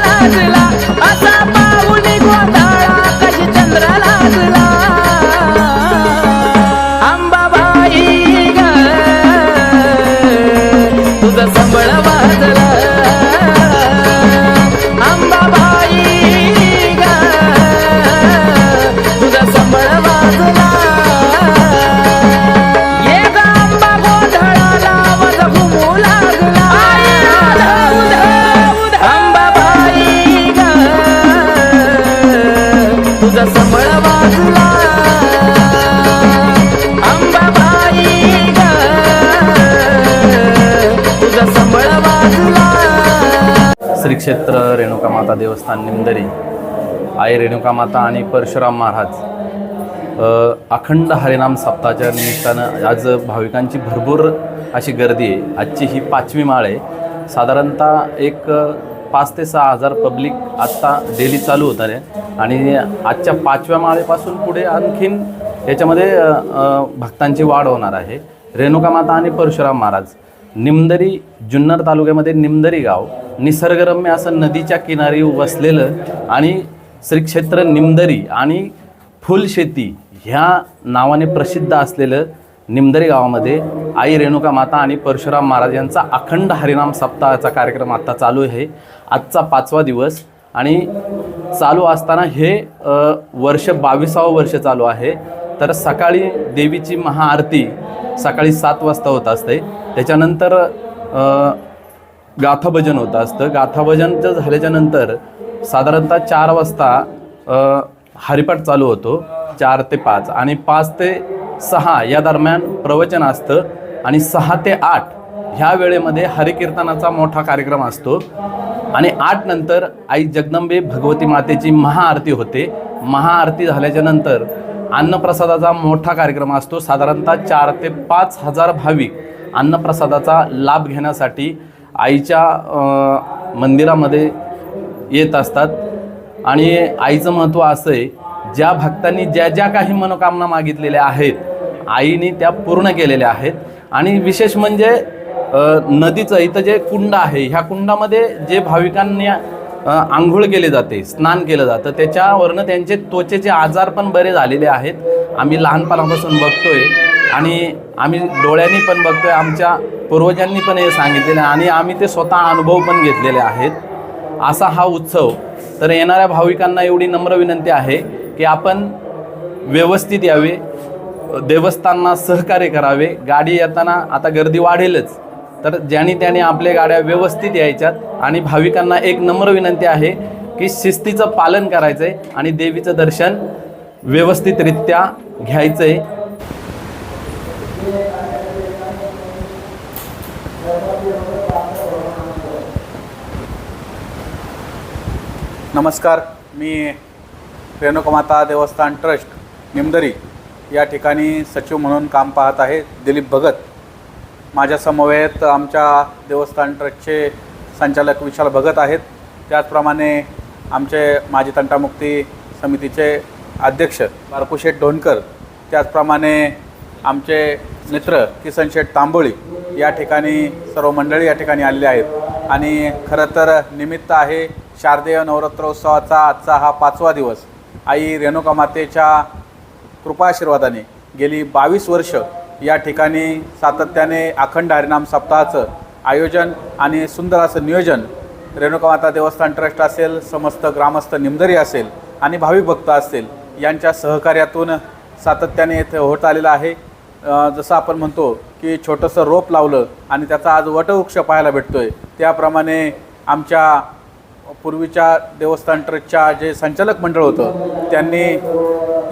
啦啦啦。श्री क्षेत्र रेणुका माता देवस्थान निमदरी आई रेणुका माता आणि परशुराम महाराज. अखंड हरिनाम सप्ताहाच्या निमित्तानं आज भाविकांची भरपूर अशी गर्दी आहे. आजची ही पाचवी माळ आहे. साधारणतः एक पाच ते सहा हजार पब्लिक आत्ता डेली चालू होत आहे. आणि आजच्या पाचव्या माळेपासून पुढे आणखीन याच्यामध्ये भक्तांची वाढ होणार आहे. रेणुका माता आणि परशुराम महाराज. निमदरी जुन्नर तालुक्यामध्ये निमदरी गाव निसर्गरम्य असं नदीच्या किनारी वसलेलं आणि श्री क्षेत्र निमदरी आणि फुलशेती ह्या नावाने प्रसिद्ध असलेलं निमदरी गावामध्ये आई रेणुका माता आणि परशुराम महाराज यांचा अखंड हरिनाम सप्ताहाचा कार्यक्रम आत्ता चालू आहे. आजचा पाचवा दिवस आणि चालू असताना हे वर्ष बावीसावं वर्ष चालू आहे. तर सकाळी देवीची महाआरती सकाळी सात वाजता होत असते. त्याच्यानंतर गाथाभजन होत असतं. गाथाभजनचं झाल्याच्या झाल्याच्यानंतर साधारणतः चार वाजता हरिपाठ चालू होतो. चार ते पाच आणि पाच ते सहा या दरम्यान प्रवचन असतं आणि सहा ते आठ ह्या वेळेमध्ये हरिकीर्तनाचा मोठा कार्यक्रम असतो. आणि आठ नंतर आई जगदंबे भगवती मातेची महाआरती होते. महाआरती झाल्याच्यानंतर अन्नप्रसादाचा मोठा कार्यक्रम असतो. साधारणतः चार ते पाच हजार भाविक अन्नप्रसादाचा लाभ घेण्यासाठी आईच्या मंदिरामध्ये येत असतात. आणि आईचं महत्त्व असं आहे ज्या भक्तांनी ज्या ज्या काही मनोकामना मागितलेल्या आहेत आईने त्या पूर्ण केलेल्या आहेत. आणि विशेष म्हणजे नदीचं इथं जे कुंड आहे ह्या कुंडामध्ये जे भाविकांनी आंघोळ केले जाते स्नान केलं जातं. त्याच्यावरनं त्यांचे त्वचेचे आजार पण बरे झालेले आहेत. आम्ही लहानपणापासून बघतोय आणि आम्ही डोळ्यांनी पण बघतोय आमच्या पूर्वजांनी पण हे सांगितलेलं आहे आणि आम्ही ते स्वतः अनुभव पण घेतलेले आहेत. असा हा उत्सव. तर येणाऱ्या भाविकांना एवढी नम्र विनंती आहे की आपण व्यवस्थित यावे देवस्थानांना सहकार्य करावे. गाडी येताना आता गर्दी वाढेलच. तर ज्याने त्याने आपल्या गाड्या व्यवस्थित यायच्यात आणि भाविकांना एक नम्र विनंती आहे की शिस्तीचं पालन करायचं आहे आणि देवीचं दर्शन व्यवस्थितरित्या घ्यायचं आहे नमस्कार मी रेणुकमाता देवस्थान ट्रस्ट निमदरी या ठिकाणी सचिव म्हणून काम पाहत आहे दिलीप भगत. माझ्या समवेत आमच्या देवस्थान ट्रस्टचे संचालक विशाल भगत आहेत. त्याचप्रमाणे आमचे माजी तंटामुक्ती समितीचे अध्यक्ष बारकुशेठ ढोणकर त्याचप्रमाणे आमचे मित्र किसन शेठ तांबोळी या ठिकाणी सर्व मंडळी या ठिकाणी आलेले आहेत. आणि खरं तर निमित्त आहे शारदीय नवरात्रोत्सवाचा आजचा हा पाचवा दिवस. आई रेणुका मातेच्या कृपाशीर्वादाने गेली बावीस वर्ष या ठिकाणी सातत्याने अखंड हरिनाम सप्ताहाचं आयोजन आणि सुंदर असं नियोजन रेणुकामाता देवस्थान ट्रस्ट असेल समस्त ग्रामस्थ निमदरी असेल आणि भाविक भक्त असतील यांच्या सहकार्यातून सातत्याने येथे होत आलेलं आहे. जसं आपण म्हणतो की छोटंसं रोप लावलं आणि त्याचा आज वटवृक्ष पाहायला भेटतो आहे त्याप्रमाणे आमच्या पूर्वीच्या देवस्थान ट्रस्टच्या जे संचालक मंडळ होतं त्यांनी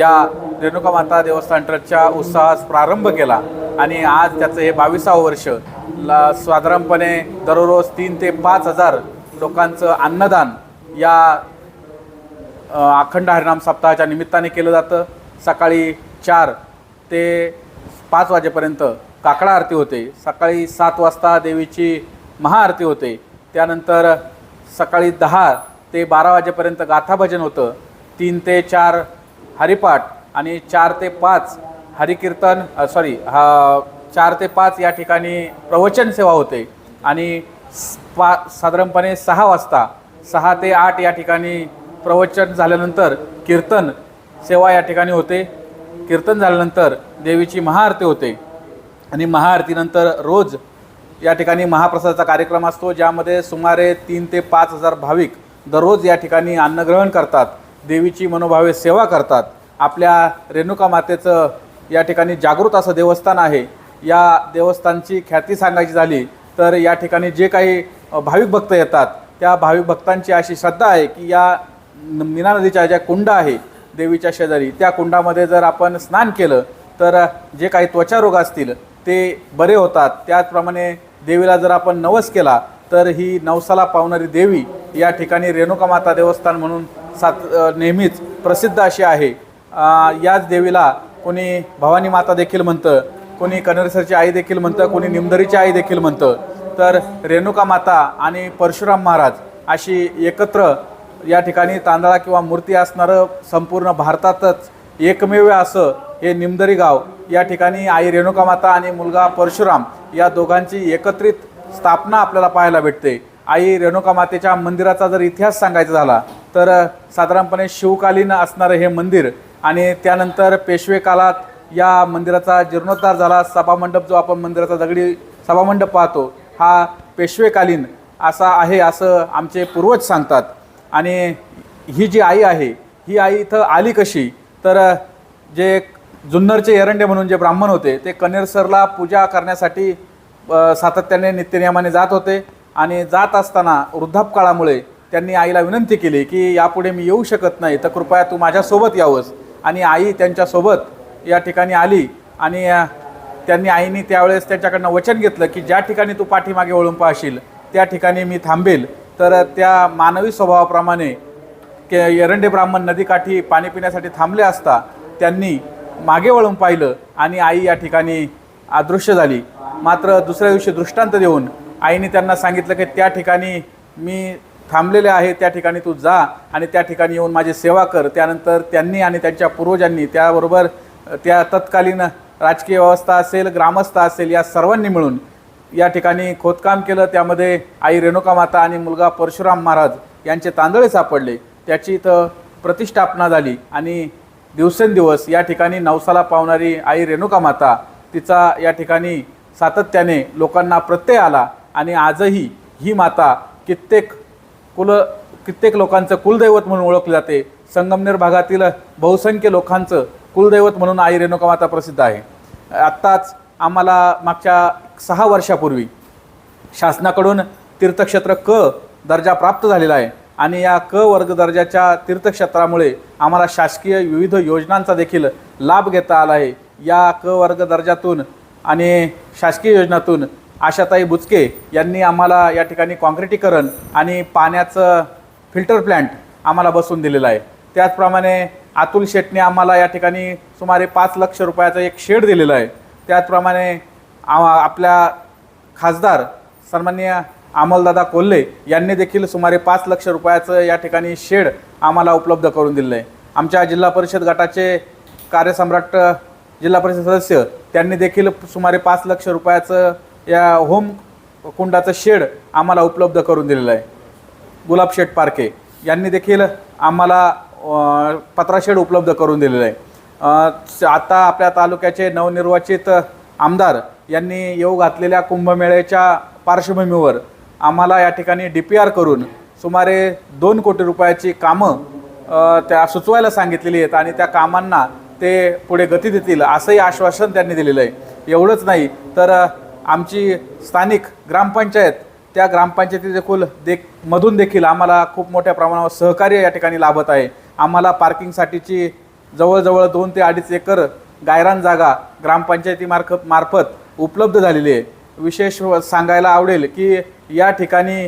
या रेणुका माता देवस्थान ट्रस्टच्या उत्साहास प्रारंभ केला. आणि आज त्याचं हे बावीसावं वर्ष ला साधारणपणे दररोज तीन ते पाच हजार लोकांचं अन्नदान या अखंड हरिनाम सप्ताहाच्या निमित्ताने केलं जातं. सकाळी चार ते पाच वाजेपर्यंत काकडा आरती होते. सकाळी सात वाजता देवीची महाआरती होते. त्यानंतर सकाळी दहा ते बारा वाजेपर्यंत गाथा भजन होतं. तीन ते चार हरिपाठ आणि चार ते पाच हरिकीर्तन सॉरी हा चार ते पाच या ठिकाणी प्रवचन सेवा होते. आणि पा साधारणपणे सहा वाजता सहा ते आठ या ठिकाणी प्रवचन झाल्यानंतर कीर्तन सेवा या ठिकाणी होते. कीर्तन झाल्यानंतर देवीची महाआरती होते. आणि महाआरतीनंतर रोज या ठिकाणी महाप्रसादाचा कार्यक्रम असतो ज्यामध्ये सुमारे तीन ते पाच हजार भाविक दररोज या ठिकाणी अन्नग्रहण करतात. देवीची मनोभावे सेवा करतात. आपल्या रेणुका मातेचं या ठिकाणी जागृत असं देवस्थान आहे. या देवस्थानची ख्याती सांगायची झाली तर या ठिकाणी जे काही भाविक भक्त येतात त्या भाविक भक्तांची अशी श्रद्धा आहे की या न- मीना नदीच्या ज्या कुंड आहे देवीच्या शेजारी त्या कुंडामध्ये जर आपण स्नान केलं तर जे काही त्वचारोग असतील ते बरे होतात. त्याचप्रमाणे देवीला जर आपण नवस केला तर ही नवसाला पावणारी देवी या ठिकाणी रेणुका माता देवस्थान म्हणून सात नेहमीच प्रसिद्ध अशी आहे. याच देवीला कोणी भवानी माता देखील म्हणतं कोणी कनेरसरची आई देखील म्हणतं कोणी निमदरीची आई देखील म्हणतं. तर रेणुका माता आणि परशुराम महाराज अशी एकत्र या ठिकाणी तांदळा किंवा मूर्ती असणारं संपूर्ण भारतातच एकमेव असं हे निमदरी गाव या ठिकाणी आई रेणुका माता आणि मुलगा परशुराम या दोघांची एकत्रित स्थापना आपल्याला पाहायला भेटते. आई रेणुका मातेच्या मंदिराचा जर इतिहास सांगायचा झाला तर साधारणपणे शिवकालीन असणारं हे मंदिर आणि त्यानंतर पेशवे काळात या मंदिराचा जीर्णोद्धार झाला. सभामंडप जो आपण मंदिराचा दगडी सभामंडप पाहतो हा पेशवेकालीन असा आहे असं आमचे पूर्वज सांगतात. आणि ही जी आई आहे ही आई इथं आली कशी? तर जे जुन्नरचे एरंडे म्हणून जे ब्राह्मण होते ते कनेरसरला पूजा करण्यासाठी सातत्याने नित्यनियमाने जात होते. आणि जात असताना वृद्धापकाळामुळे त्यांनी आईला विनंती केली की यापुढे मी येऊ शकत नाही तर कृपया तू माझ्यासोबत यावंस. आणि आई त्यांच्यासोबत या ठिकाणी आली आणि त्यांनी आईने त्यावेळेस त्यांच्याकडनं वचन घेतलं की ज्या ठिकाणी तू पाठीमागे वळून पाहशील त्या ठिकाणी मी थांबेल. तर त्या मानवी स्वभावाप्रमाणे के एरंडे ब्राह्मण नदीकाठी पाणी पिण्यासाठी थांबले असता त्यांनी मागे वळून पाहिलं आणि आई या ठिकाणी अदृश्य झाली. मात्र दुसऱ्या दिवशी दृष्टांत देऊन आईने त्यांना सांगितलं की त्या ठिकाणी मी थांबलेले आहे त्या ठिकाणी तू जा आणि त्या ठिकाणी येऊन माझी सेवा कर. त्यानंतर त्यांनी आणि त्यांच्या पूर्वजांनी त्याबरोबर त्या तत्कालीन राजकीय व्यवस्था असेल ग्रामस्थ असेल या सर्वांनी मिळून या ठिकाणी खोदकाम केलं. त्यामध्ये आई रेणुका माता आणि मुलगा परशुराम महाराज यांचे तांदळे सापडले. त्याची इथं प्रतिष्ठापना झाली आणि दिवसेंदिवस या ठिकाणी नवसाला पावणारी आई रेणुका माता तिचा या ठिकाणी सातत्याने लोकांना प्रत्यय आला आणि आजही ही माता कित्येक कुल कित्येक लोकांचं कुलदैवत म्हणून ओळखले जाते. संगमनेर भागातील बहुसंख्य लोकांचं कुलदैवत म्हणून आई रेणुका माता प्रसिद्ध आहे. आत्ताच आम्हाला मागच्या सहा वर्षापूर्वी शासनाकडून तीर्थक्षेत्र क दर्जा प्राप्त झालेला आहे आणि या क वर्ग दर्जाच्या तीर्थक्षेत्रामुळे आम्हाला शासकीय विविध योजनांचा देखील लाभ घेता आला आहे. या क वर्ग दर्जातून आणि शासकीय योजनातून आशाताई बुचके यांनी आम्हाला या ठिकाणी काँक्रिटीकरण आणि पाण्याचं फिल्टर प्लॅन्ट आम्हाला बसून दिलेलं आहे. त्याचप्रमाणे अतुल शेटने आम्हाला या ठिकाणी सुमारे पाच लक्ष रुपयाचं एक शेड दिलेलं आहे. त्याचप्रमाणे आ- आपल्या खासदार सन्मान्य अमलदादा कोल्हे यांनी देखील सुमारे पाच लक्ष रुपयाचं या ठिकाणी शेड आम्हाला उपलब्ध करून दिलं आहे. आमच्या जिल्हा परिषद गटाचे कार्यसम्राट जिल्हा परिषद सदस्य त्यांनी देखील सुमारे पाच लक्ष रुपयाचं या होम कुंडाचं शेड आम्हाला उपलब्ध करून दिलेलं आहे. गुलाब शेड पारखे यांनी देखील आम्हाला पत्रा शेड उपलब्ध करून दिलेलं आहे. स- आता आपल्या तालुक्याचे नवनिर्वाचित आमदार यांनी येऊ घातलेल्या कुंभमेळ्याच्या पार्श्वभूमीवर आम्हाला या ठिकाणी डी पी आर करून सुमारे दोन कोटी रुपयाची कामं त्या सुचवायला सांगितलेली आहेत आणि त्या कामांना ते पुढे गती देतील असंही आश्वासन त्यांनी दिलेलं आहे. एवढंच नाही तर आमची स्थानिक ग्रामपंचायत त्या ग्रामपंचायती देखील देख मधून देखील आम्हाला खूप मोठ्या प्रमाणावर सहकार्य या ठिकाणी लाभत आहे. आम्हाला पार्किंगसाठीची जवळजवळ दोन ते अडीच एकर गायरान जागा ग्रामपंचायतीमार्फत मार्फत उपलब्ध झालेली आहे. विशेष सांगायला आवडेल की या ठिकाणी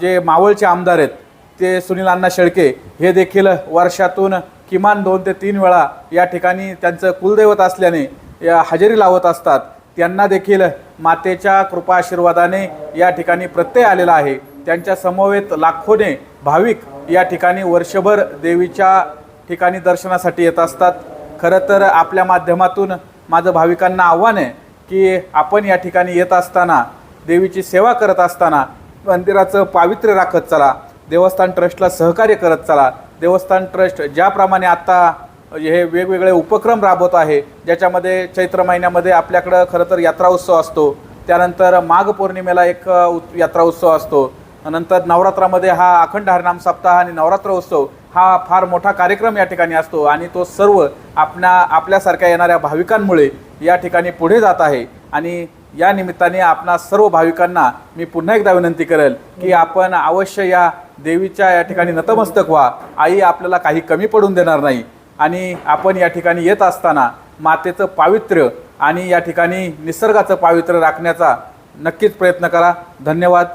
जे मावळचे आमदार आहेत ते सुनील अण्णा शेळके हे देखील वर्षातून किमान दोन ते तीन वेळा या ठिकाणी त्यांचं कुलदैवत असल्याने या हजेरी लावत असतात. त्यांना देखील मातेच्या कृपा आशीर्वादाने या ठिकाणी प्रत्यय आलेला आहे. त्यांच्या समवेत लाखोने भाविक या ठिकाणी वर्षभर देवीच्या ठिकाणी दर्शनासाठी येत असतात. खरं तर आपल्या माध्यमातून माझं भाविकांना आव्हान आहे की आपण या ठिकाणी येत असताना देवीची सेवा करत असताना मंदिराचं पावित्र्य राखत चला देवस्थान ट्रस्टला सहकार्य करत चला. देवस्थान ट्रस्ट ज्याप्रमाणे आत्ता हे वेगवेगळे उपक्रम राबवत आहे ज्याच्यामध्ये चैत्र महिन्यामध्ये आपल्याकडं खरं तर यात्रा उत्सव असतो. त्यानंतर माघ पौर्णिमेला एक उत- यात्रा उत्सव असतो. नंतर नवरात्रामध्ये हा अखंड हरिनाम सप्ताह आणि नवरात्र उत्सव हा फार मोठा कार्यक्रम या ठिकाणी असतो आणि तो सर्व आपणा आपल्यासारख्या येणाऱ्या भाविकांमुळे या ठिकाणी पुढे जात आहे. आणि या निमित्ताने आपणा सर्व भाविकांना मी पुन्हा एकदा विनंती करेल की आपण अवश्य या देवीच्या या ठिकाणी नतमस्तक व्हा. आई आपल्याला काही कमी पडून देणार नाही. आणि आपण या ठिकाणी येत असताना मातेचं पावित्र्य आणि या ठिकाणी निसर्गाचं पावित्र्य राखण्याचा नक्कीच प्रयत्न करा. धन्यवाद.